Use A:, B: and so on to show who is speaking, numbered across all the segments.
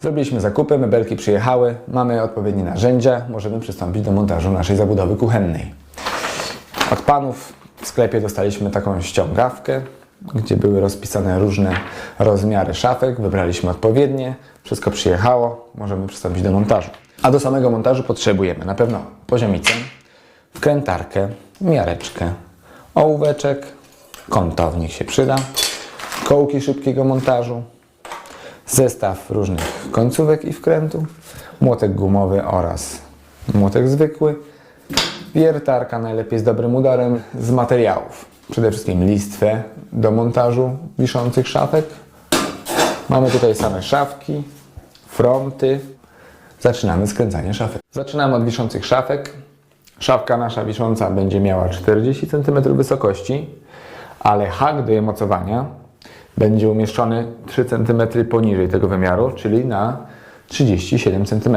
A: Zrobiliśmy zakupy, mebelki przyjechały, mamy odpowiednie narzędzia, możemy przystąpić do montażu naszej zabudowy kuchennej. Od panów w sklepie dostaliśmy taką ściągawkę, gdzie były rozpisane różne rozmiary szafek, wybraliśmy odpowiednie, wszystko przyjechało, możemy przystąpić do montażu. A do samego montażu potrzebujemy na pewno poziomicę, wkrętarkę, miareczkę, ołóweczek, kątownik się przyda, kołki szybkiego montażu, zestaw różnych końcówek i wkrętów, młotek gumowy oraz młotek zwykły, wiertarka najlepiej z dobrym udarem z materiałów. Przede wszystkim listwę do montażu wiszących szafek. Mamy tutaj same szafki, fronty. Zaczynamy skręcanie szafek. Zaczynamy od wiszących szafek. Szafka nasza wisząca będzie miała 40 cm wysokości, ale hak do jej mocowania będzie umieszczony 3 cm poniżej tego wymiaru, czyli na 37 cm.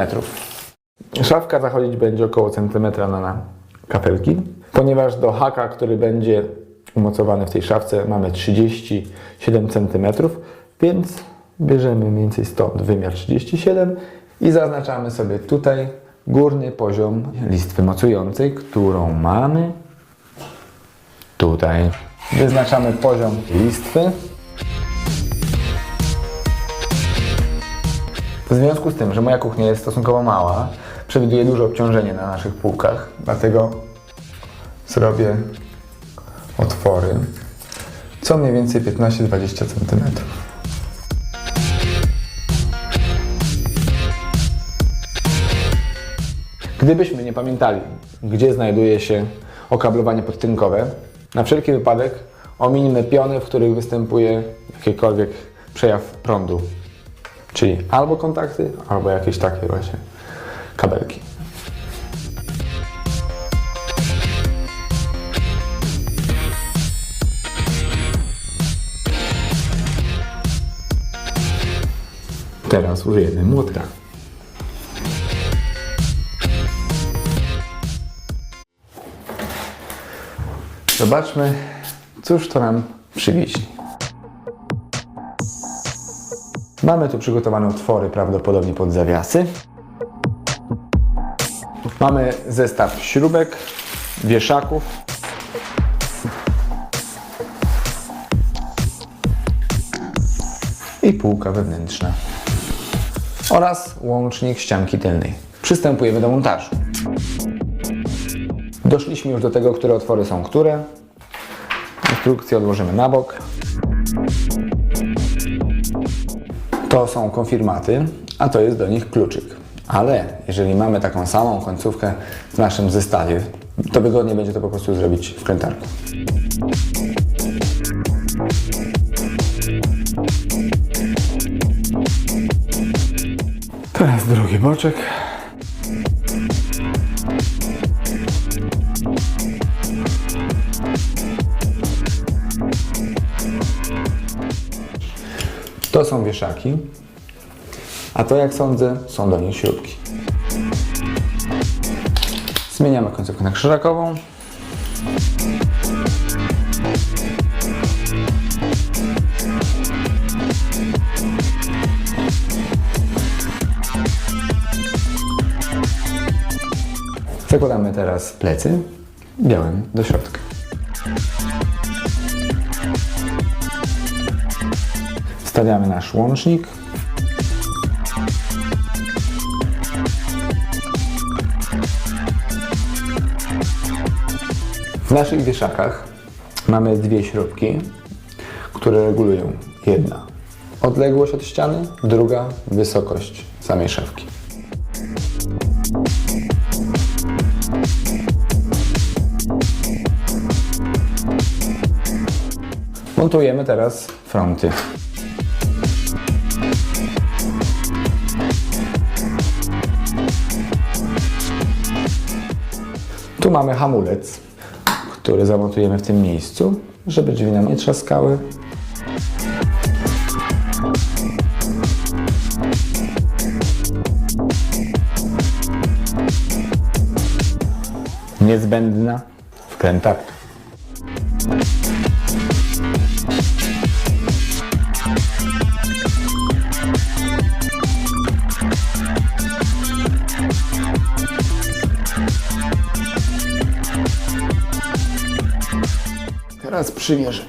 A: Szafka zachodzić będzie około centymetra na, kapelki, ponieważ do haka, który będzie umocowany w tej szafce mamy 37 cm, więc bierzemy mniej więcej stąd wymiar 37 i zaznaczamy sobie tutaj górny poziom listwy mocującej, którą mamy tutaj. Wyznaczamy poziom listwy. W związku z tym, że moja kuchnia jest stosunkowo mała, przewiduję duże obciążenie na naszych półkach, dlatego zrobię otwory co mniej więcej 15-20 cm. Gdybyśmy nie pamiętali, gdzie znajduje się okablowanie podtynkowe, na wszelki wypadek ominimy piony, w których występuje jakikolwiek przejaw prądu. Czyli albo kontakty, albo jakieś takie właśnie kabelki. Teraz użyjemy młotka. Zobaczmy, cóż to nam przywieźli. Mamy tu przygotowane otwory, prawdopodobnie pod zawiasy. Mamy zestaw śrubek, wieszaków. I półka wewnętrzna. Oraz łącznik ścianki tylnej. Przystępujemy do montażu. Doszliśmy już do tego, które otwory są które. Instrukcję odłożymy na bok. To są konfirmaty, a to jest do nich kluczyk. Ale jeżeli mamy taką samą końcówkę w naszym zestawie, to wygodnie będzie to po prostu zrobić w krętarku. Teraz drugi boczek. To są wieszaki, a to jak sądzę są do nich śrubki. Zmieniamy końcówkę na krzyżakową. Zakładamy teraz plecy białym do środka. Wstawiamy nasz łącznik. W naszych wieszakach mamy dwie śrubki, które regulują jedna odległość od ściany, druga wysokość samej szafki. Montujemy teraz fronty. Tu mamy hamulec, który zamontujemy w tym miejscu, żeby drzwi nam nie trzaskały. Niezbędna wkrętarka. Teraz przymierzę.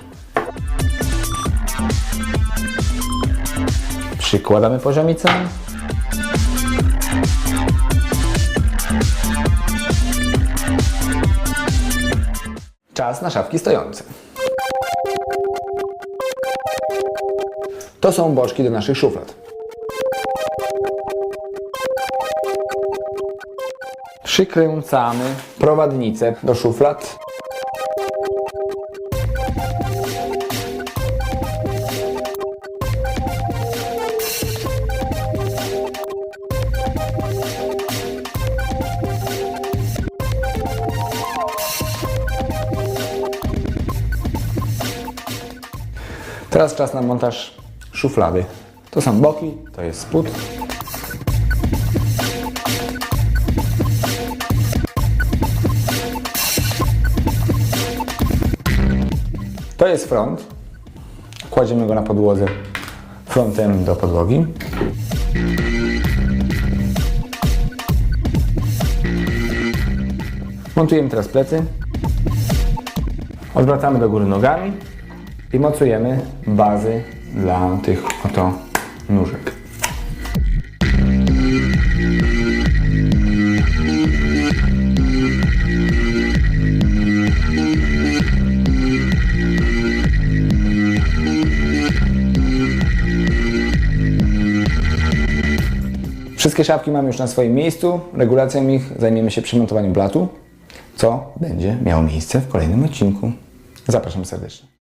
A: Przykładamy poziomicę. Czas na szafki stojące. To są boczki do naszych szuflad. Przykręcamy prowadnicę do szuflad. Teraz czas na montaż szuflady. To są boki, to jest spód. To jest front. Kładziemy go na podłodze frontem do podłogi. Montujemy teraz plecy. Odwracamy do góry nogami i mocujemy bazy dla tych oto nóżek. Wszystkie szafki mamy już na swoim miejscu. Regulacją ich zajmiemy się przy montowaniu blatu, co będzie miało miejsce w kolejnym odcinku. Zapraszam serdecznie.